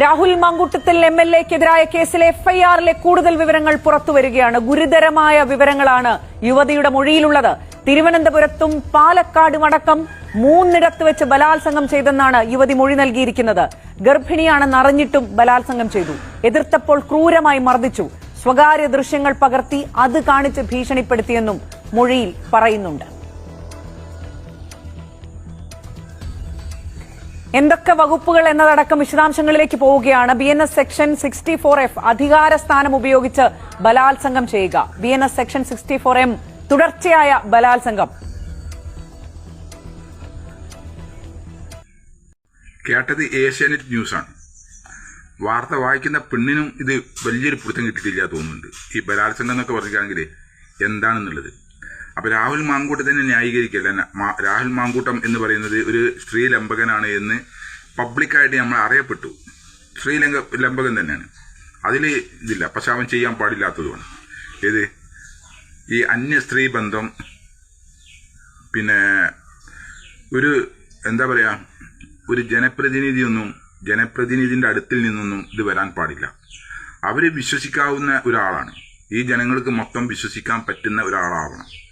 Rahul Mamkootathil M L എക്കെതിരായ കേസിലെ എഫ്ഐആറിലെ കൂടുതൽ വിവരങ്ങൾ പുറത്തുവരികയാണ്. ഗുരുതരമായ വിവരങ്ങളാണ് യുവതിയുടെ മൊഴിയിലുള്ളത്. തിരുവനന്തപുരത്തും പാലക്കാടും അടക്കം മൂന്നിടത്ത് വെച്ച് ബലാത്സംഗം ചെയ്തെന്നാണ് യുവതി മൊഴി നൽകിയിരിക്കുന്നത്. ഗർഭിണിയാണെന്ന് അറിഞ്ഞിട്ടും ബലാത്സംഗം ചെയ്തു. എതിർത്തപ്പോൾ ക്രൂരമായി മർദ്ദിച്ചു. സ്വകാര്യ ദൃശ്യങ്ങൾ പകർത്തി അത് കാണിച്ച് ഭീഷണിപ്പെടുത്തിയെന്നും മൊഴിയിൽ പറയുന്നുണ്ട്. എന്തൊക്കെ വകുപ്പുകൾ എന്നതടക്കം വിശദാംശങ്ങളിലേക്ക് പോവുകയാണ്. B N S section sixty four F അധികാര സ്ഥാനം ഉപയോഗിച്ച് ബലാത്സംഗം ചെയ്യുക. B N S section sixty four M തുടർച്ചയായ ബലാത്സംഗം. കേട്ടത് ഏഷ്യാനെറ്റ് ന്യൂസാണ്. വാർത്ത വായിക്കുന്ന പെണ്ണിനും ഇത് വലിയൊരു പിടുത്തം കിട്ടിയിട്ടില്ല തോന്നുന്നുണ്ട്. ഈ ബലാത്സംഗം എന്നൊക്കെ പറയുകയാണെങ്കിൽ എന്താണെന്നുള്ളത്? അപ്പൊ രാഹുൽ മാങ്കൂട്ടം തന്നെ ന്യായീകരിക്കല്ല? രാഹുൽ മാങ്കൂട്ടം എന്ന് പറയുന്നത് ഒരു സ്ത്രീ ലംബകനാണ് എന്ന് പബ്ലിക്കായിട്ട് നമ്മൾ അറിയപ്പെട്ടു. സ്ത്രീ ലംഘ ലംബകൻ തന്നെയാണ്. അതിൽ ഇതില്ല. പക്ഷെ അവൻ ചെയ്യാൻ പാടില്ലാത്തതുമാണ്. ഏത്? ഈ അന്യ സ്ത്രീ ബന്ധം പിന്നെ ഒരു എന്താ പറയുക ഒരു ജനപ്രതിനിധിയൊന്നും ജനപ്രതിനിധിന്റെ അടുത്തിൽ നിന്നൊന്നും ഇത് വരാൻ പാടില്ല. അവർ വിശ്വസിക്കാവുന്ന ഒരാളാണ്. ഈ ജനങ്ങൾക്ക് മൊത്തം വിശ്വസിക്കാൻ പറ്റുന്ന ഒരാളാവണം.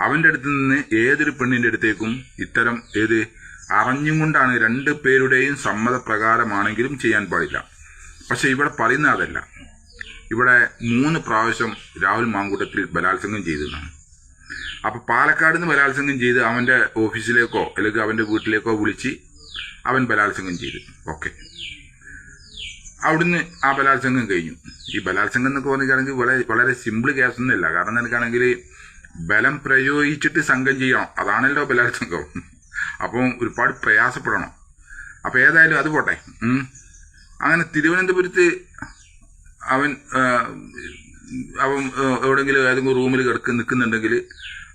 അവന്റെ അടുത്ത് നിന്ന് ഏതൊരു പെണ്ണിന്റെ അടുത്തേക്കും ഇത്തരം ഏത് അറിഞ്ഞും കൊണ്ടാണ് രണ്ട് പേരുടെയും സമ്മതപ്രകാരമാണെങ്കിലും ചെയ്യാൻ പാടില്ല. പക്ഷെ ഇവിടെ പറയുന്ന അതല്ല. ഇവിടെ മൂന്ന് പ്രാവശ്യം രാഹുൽ മാങ്കൂട്ടത്തിൽ ബലാത്സംഗം ചെയ്തതാണ്. അപ്പൊ പാലക്കാട് നിന്ന് ബലാത്സംഗം ചെയ്ത് അവന്റെ ഓഫീസിലേക്കോ അല്ലെങ്കിൽ അവന്റെ വീട്ടിലേക്കോ വിളിച്ച് അവൻ ബലാത്സംഗം ചെയ്തു. ഓക്കെ. അവിടുന്ന് ആ ബലാത്സംഗം കഴിഞ്ഞു. ഈ ബലാത്സംഗം എന്നൊക്കെ പറഞ്ഞിട്ടാണെങ്കിൽ വളരെ വളരെ സിമ്പിൾ കേസൊന്നുമില്ല. കാരണം എനിക്കാണെങ്കിൽ ബലം പ്രയോഗിച്ചിട്ട് സംഘം ചെയ്യണം. അതാണല്ലോ ബലാത്സംഗം. അപ്പം ഒരുപാട് പ്രയാസപ്പെടണം. അപ്പൊ ഏതായാലും അത് പോട്ടെ. അങ്ങനെ തിരുവനന്തപുരത്ത് അവൻ അവൻ എവിടെങ്കിലും ഏതെങ്കിലും റൂമിൽ കിടക്ക് നിൽക്കുന്നുണ്ടെങ്കിൽ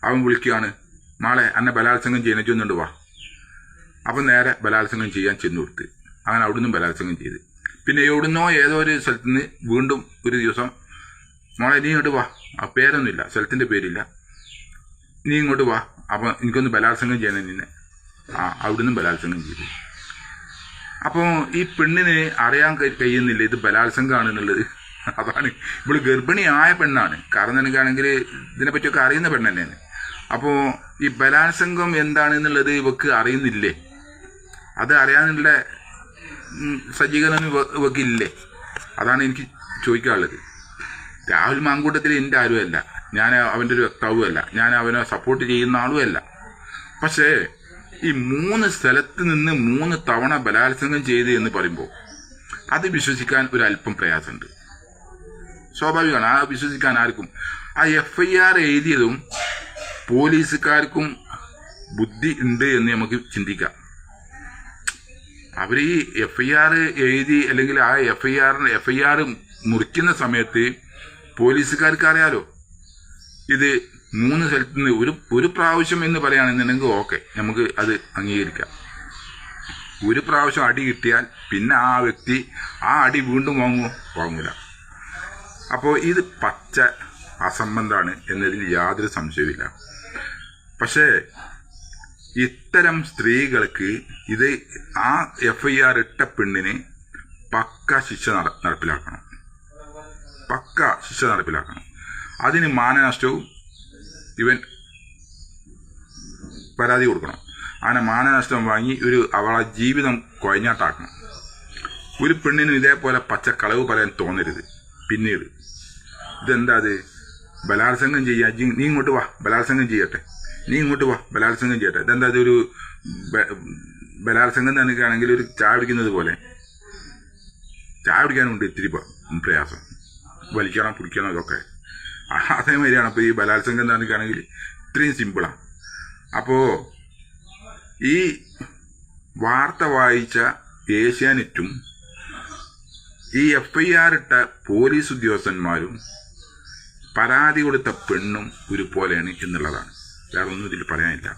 അവൻ വിളിക്കുകയാണ് നാളെ അന്നെ ബലാത്സംഗം ചെയ്യാൻ ചെന്നുണ്ട് വാ. അപ്പം നേരെ ബലാത്സംഗം ചെയ്യാൻ ചെന്നു കൊടുത്ത് അങ്ങനെ അവിടുന്ന് ബലാത്സംഗം ചെയ്ത്. പിന്നെ എവിടുന്നോ ഏതോ ഒരു സ്ഥലത്ത് നിന്ന് വീണ്ടും ഒരു ദിവസം മോളെ നീ ഇങ്ങോട്ട് വാ. ആ പേരൊന്നുമില്ല. സ്ഥലത്തിന്റെ പേരില്ല. നീ ഇങ്ങോട്ട് വാ. അപ്പം എനിക്കൊന്ന് ബലാത്സംഗം ചെയ്യണം നിന്നെ. ആ അവിടുന്ന് ബലാത്സംഗം ചെയ്തു അപ്പോൾ ഈ പെണ്ണിന് അറിയാൻ കഴിയുന്നില്ല. ഇത് ബലാത്സംഗമാണ് എന്നുള്ളത്. അതാണ്. ഇവൾ ഗർഭിണിയായ പെണ്ണാണ്. കാരണം എനിക്കാണെങ്കിൽ ഇതിനെപ്പറ്റിയൊക്കെ അറിയുന്ന പെണ്ണ് തന്നെയാണ് അപ്പോൾ ഈ ബലാത്സംഗം എന്താണ് എന്നുള്ളത് ഇവക്ക് അറിയുന്നില്ലേ? അത് അറിയാനുള്ള സജ്ജീകരണം ഇവക്കില്ലേ? അതാണ് എനിക്ക് ചോദിക്കാനുള്ളത്. രാഹുൽ മാങ്കൂട്ടത്തിൽ എന്റെ ആരുമല്ല. ഞാൻ അവന്റെ ഒരു വക്താവുമല്ല ഞാൻ അവനെ സപ്പോർട്ട് ചെയ്യുന്ന ആളുമല്ല. പക്ഷേ ഈ മൂന്ന് സ്ഥലത്ത് നിന്ന് മൂന്ന് തവണ ബലാത്സംഗം ചെയ്ത് എന്ന് പറയുമ്പോൾ അത് വിശ്വസിക്കാൻ ഒരു അല്പം പ്രയാസമുണ്ട്. സ്വാഭാവികമാണ്. ആ വിശ്വസിക്കാൻ ആർക്കും. ആ എഫ് ഐ ആർ എഴുതിയതും പോലീസുകാർക്കും ബുദ്ധി ഉണ്ട് എന്ന് നമുക്ക് ചിന്തിക്കാം. അവർ ഈ എഫ് ഐ ആർ എഴുതി അല്ലെങ്കിൽ ആ എഫ് ഐ ആറിന് എഫ് ഐ ആർ മുറിക്കുന്ന സമയത്ത് പോലീസുകാർക്ക് അറിയാലോ. ഇത് മൂന്ന് സ്ഥലത്ത് നിന്ന് ഒരു ഒരു പ്രാവശ്യം എന്ന് പറയുകയാണെന്നുണ്ടെങ്കിൽ ഓക്കെ നമുക്ക് അത് അംഗീകരിക്കാം. ഒരു പ്രാവശ്യം അടി കിട്ടിയാൽ പിന്നെ ആ വ്യക്തി ആ അടി വീണ്ടും വാങ്ങുമോ? വാങ്ങൂല. അപ്പോൾ ഇത് പച്ച അസംബന്ധമാണ് എന്നതിൽ യാതൊരു സംശയവുമില്ല. പക്ഷേ ഇത്തരം സ്ത്രീകൾക്ക് ഇത് ആ എഫ് ഐ ആർ ഇട്ട പെണ്ണിന് പക്ക ശിക്ഷ നട- നടപ്പിലാക്കണം. പക്ക ശിക്ഷ നടപ്പിലാക്കണം. അതിന് മാനനഷ്ടവും ഇവൻ പരാതി കൊടുക്കണം. അങ്ങനെ മാനനഷ്ടം വാങ്ങി ഒരു അവളെ ജീവിതം കൊയഞ്ഞാട്ടാക്കണം. ഒരു പെണ്ണിനും ഇതേപോലെ പച്ചക്കളവ് പറയാൻ തോന്നരുത്. പിന്നീട് ഇതെന്താ അത്? ബലാത്സംഗം ചെയ്യാ നീ ഇങ്ങോട്ട് വാ ബലാത്സംഗം ചെയ്യട്ടെ. നീ ഇങ്ങോട്ട് വാ ബലാത്സംഗം ചെയ്യട്ടെ. ഇതെന്താ ബ- ബലാത്സംഗം തനിക്കാണെങ്കിൽ ഒരു ചായ കുടിക്കുന്നത് പോലെ. ചായ കുടിക്കാനുണ്ട് ഇത്തിരി പ്രയാസം. വലിക്കണം പിടിക്കണം ഇതൊക്കെ. അതേമാതിരിയാണ് അപ്പോൾ ഈ ബലാത്സംഗം തനിക്കാണെങ്കിൽ ഇത്രയും സിമ്പിളാണ് അപ്പോൾ ഈ വാർത്ത വായിച്ച ഏഷ്യാനെറ്റും ഈ എഫ് ഐ ആർ ഇട്ട പോലീസ് ഉദ്യോഗസ്ഥന്മാരും പരാതി കൊടുത്ത പെണ്ണും ഒരുപോലെയാണ് എന്നുള്ളതാണ്. വേറെ ഒന്നും ഇതിൽ പറയാനില്ല.